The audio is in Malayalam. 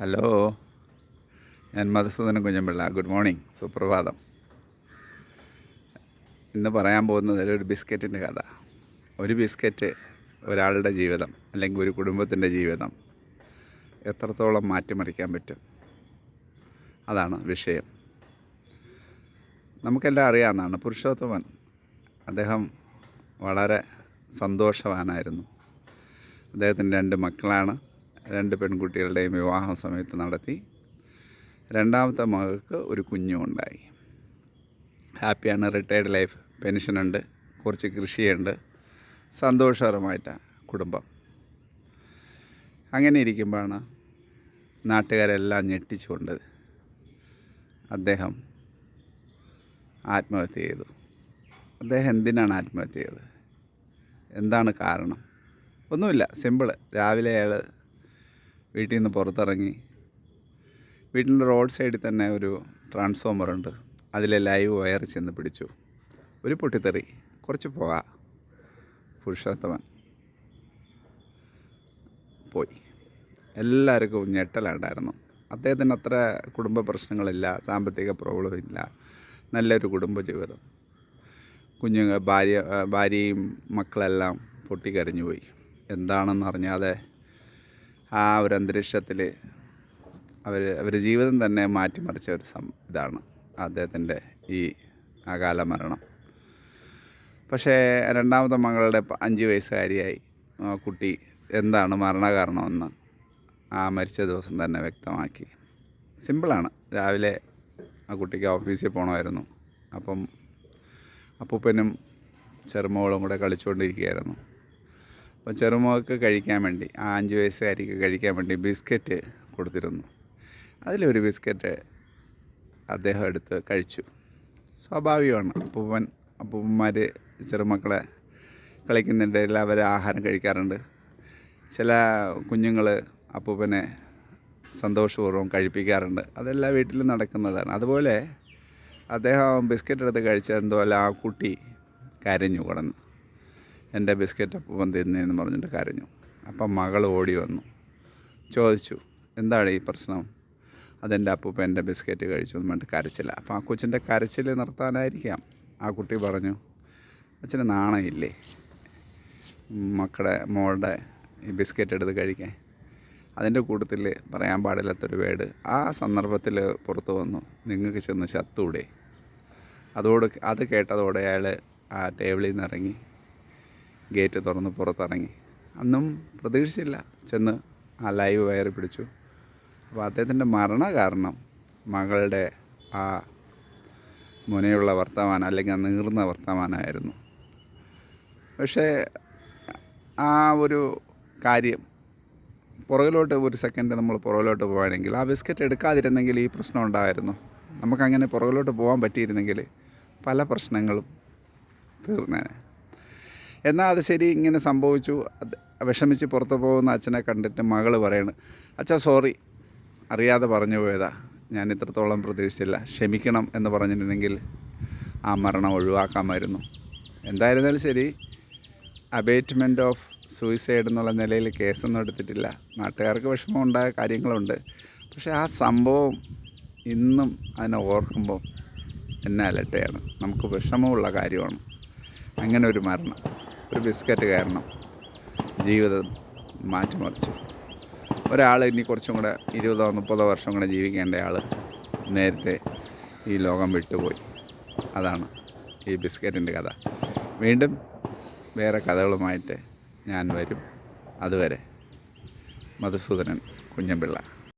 ഹലോ. ഞാൻ മധുസൂദനൻ കുഞ്ഞമ്പിള്ള. Good morning. സുപ്രഭാതം. ഇന്ന് പറയാൻ പോകുന്നത് ഒരു ബിസ്ക്കറ്റിന്റെ കഥ. ഒരു ബിസ്ക്കറ്റ് ഒരാളുടെ ജീവിതം അല്ലെങ്കിൽ ഒരു കുടുംബത്തിന്റെ ജീവിതം എത്രത്തോളം മാറ്റിമറിക്കാൻ പറ്റും? അതാണ് വിഷയം. നമുക്കെല്ലാം അറിയാവുന്നതാണ്. പുരുഷോത്തമൻ അദ്ദേഹം വളരെ സന്തോഷവാനായിരുന്നു. അദ്ദേഹത്തിന്റെ രണ്ട് മക്കളാണ്. രണ്ട് പെൺകുട്ടികളുടെയും വിവാഹ സമയത്ത് നടത്തി രണ്ടാമത്തെ മകൾക്ക് ഒരു കുഞ്ഞും ഉണ്ടായി ഹാപ്പിയാണ് റിട്ടയർഡ് ലൈഫ് പെൻഷനുണ്ട് കുറച്ച് കൃഷിയുണ്ട് സന്തോഷകരമായിട്ടാണ് കുടുംബം. അങ്ങനെ ഇരിക്കുമ്പോഴാണ് നാട്ടുകാരെല്ലാം ഞെട്ടിച്ചുകൊണ്ട് അദ്ദേഹം ആത്മഹത്യ ചെയ്തു. അദ്ദേഹം എന്തിനാണ് ആത്മഹത്യ ചെയ്തത്? എന്താണ് കാരണം? ഒന്നുമില്ല സിമ്പിൾ രാവിലെ അയാൾ വീട്ടിൽ നിന്ന് പുറത്തിറങ്ങി. വീട്ടിന്റെ റോഡ് സൈഡിൽ തന്നെ ഒരു ട്രാൻസ്ഫോമർ ഉണ്ട്. അതിലെ ലൈവ് വയർ ചെന്ന് പിടിച്ചു. ഒരു പൊട്ടിത്തെറി. കുറച്ച് പോകാം. പുരുഷോത്തമൻ. പോയി. എല്ലാവർക്കും ഞെട്ടലുണ്ടായിരുന്നു. അദ്ദേഹത്തിന് അത്ര കുടുംബ പ്രശ്നങ്ങളില്ല സാമ്പത്തിക പ്രോബ്ലം ഇല്ല നല്ലൊരു കുടുംബ ജീവിതം. കുഞ്ഞുങ്ങൾ ഭാര്യ ഭാര്യയും മക്കളെല്ലാം പൊട്ടിക്കരഞ്ഞു പോയി എന്താണെന്ന് അറിഞ്ഞാതെ ആ ഒരു അന്തരീക്ഷത്തിൽ അവർ അവരുടെ ജീവിതം തന്നെ മാറ്റിമറിച്ച ഒരു സം ഇതാണ് അദ്ദേഹത്തിന്റെ ഈ അകാല മരണം. പക്ഷേ രണ്ടാമത്തെ മകളുടെ അഞ്ച് വയസ്സുകാരിയായി. കുട്ടി എന്താണ് മരണകാരണമെന്ന് ആ മരിച്ച ദിവസം തന്നെ വ്യക്തമാക്കി. സിമ്പിളാണ്. രാവിലെ ആ കുട്ടിക്ക് ഓഫീസിൽ പോകണമായിരുന്നു അപ്പം അപ്പൂപ്പനും ചെറുമോളും കൂടെ കളിച്ചുകൊണ്ടിരിക്കുകയായിരുന്നു. അപ്പോൾ ചെറുമോൾക്ക് കഴിക്കാൻ വേണ്ടി ആ അഞ്ച് വയസ്സുകാരിക്ക് കഴിക്കാൻ വേണ്ടി ബിസ്ക്കറ്റ് കൊടുത്തിരുന്നു. അതിലൊരു ബിസ്ക്കറ്റ് അദ്ദേഹം എടുത്ത് കഴിച്ചു. സ്വാഭാവികമാണ്. അപ്പൂപ്പൻ അപ്പൂപ്പന്മാർ ചെറുമക്കളെ കളിക്കുന്നുണ്ടെങ്കിൽ അവർ ആഹാരം കഴിക്കാറുണ്ട്. ചില കുഞ്ഞുങ്ങൾ അപ്പൂപ്പനെ സന്തോഷപൂർവം കഴിപ്പിക്കാറുണ്ട്. അതെല്ലാം വീട്ടിൽ നടക്കുന്നതാണ്. അതുപോലെ അദ്ദേഹം ബിസ്ക്കറ്റ് എടുത്ത് കഴിച്ച എന്തോ അല്ല ആ കുട്ടി കരഞ്ഞു കിടന്നു. എന്റെ ബിസ്ക്കറ്റ് അപ്പം തിന്നേന്ന് പറഞ്ഞിട്ട് കരഞ്ഞു. അപ്പം മകൾ ഓടി വന്നു. ചോദിച്ചു എന്താണ് ഈ പ്രശ്നം? അതെന്റെ അപ്പൂപ്പ എന്റെ ബിസ്ക്കറ്റ് കഴിച്ചു എന്ന് പറഞ്ഞിട്ട് കരച്ചില്ല. അപ്പം ആ കൊച്ചിന്റെ കരച്ചിൽ നിർത്താനായിരിക്കാം. ആ കുട്ടി പറഞ്ഞു അച്ഛന് നാണയില്ലേ? മക്കളുടെ മോളുടെ ഈ ബിസ്ക്കറ്റ് എടുത്ത് കഴിക്കാൻ. അതിന്റെ കൂട്ടത്തിൽ പറയാൻ പാടില്ലാത്തൊരു വേട്. ആ സന്ദർഭത്തിൽ പുറത്തു വന്നു. നിങ്ങൾക്ക് ചെന്ന് ചത്തൂടെ? അതോട് അത് കേട്ടതോടെ അയാൾ ആ ടേബിളിൽ നിന്ന് ഇറങ്ങി. ഗേറ്റ് തുറന്ന് പുറത്തിറങ്ങി. അന്നും പ്രതീക്ഷിച്ചില്ല. ചെന്ന് ആ ലൈവ് വയറി പിടിച്ചു. അപ്പോൾ അദ്ദേഹത്തിന്റെ മരണ കാരണം മകളുടെ ആ മുനയുള്ള വർത്തമാനം അല്ലെങ്കിൽ ആ നീർന്ന വർത്തമാനമായിരുന്നു. പക്ഷേ ആ ഒരു കാര്യം പുറകിലോട്ട് ഒരു സെക്കൻഡ് നമ്മൾ പുറകിലോട്ട് പോവുകയാണെങ്കിൽ ആ ബിസ്ക്കറ്റ് എടുക്കാതിരുന്നെങ്കിൽ ഈ പ്രശ്നം ഉണ്ടായിരുന്നു. നമുക്കങ്ങനെ പുറകിലോട്ട് പോകാൻ പറ്റിയിരുന്നെങ്കിൽ പല പ്രശ്നങ്ങളും തീർന്നേനെ. എന്നാൽ അത് ശരി ഇങ്ങനെ സംഭവിച്ചു. വിഷമിച്ച് പുറത്ത് പോകുന്ന അച്ഛനെ കണ്ടിട്ട് മകൾ പറയണ് അച്ഛാ സോറി അറിയാതെ പറഞ്ഞു പോയതാ. ഞാൻ ഇത്രത്തോളം പ്രതീക്ഷിച്ചില്ല. ക്ഷമിക്കണം എന്ന് പറഞ്ഞിരുന്നെങ്കിൽ ആ മരണം ഒഴിവാക്കാമായിരുന്നു. എന്തായിരുന്നാലും ശരി അബേറ്റ്മെന്റ് ഓഫ് സൂയിസൈഡ് എന്നുള്ള നിലയിൽ കേസൊന്നും എടുത്തിട്ടില്ല. നാട്ടുകാർക്ക് വിഷമം ഉണ്ടായ കാര്യങ്ങളുണ്ട്. പക്ഷേ ആ സംഭവം ഇന്നും അതിനെ ഓർക്കുമ്പോൾ എന്നെ അലട്ടയാണ് നമുക്ക് വിഷമമുള്ള കാര്യമാണ്. അങ്ങനെ ഒരു മരണം. ഒരു ബിസ്ക്കറ്റ് കാരണം ജീവിതം മാറ്റിമറിച്ചു ഒരാൾ ഇനി കുറച്ചും കൂടെ ഇരുപതോ മുപ്പതോ വർഷം കൂടെ ജീവിക്കേണ്ട ആൾ നേരത്തെ ഈ ലോകം വിട്ടുപോയി. അതാണ് ഈ ബിസ്ക്കറ്റിന്റെ കഥ. വീണ്ടും വേറെ കഥകളുമായിട്ട് ഞാൻ വരും. അതുവരെ മധുസൂദനൻ കുഞ്ഞമ്പിള്ള.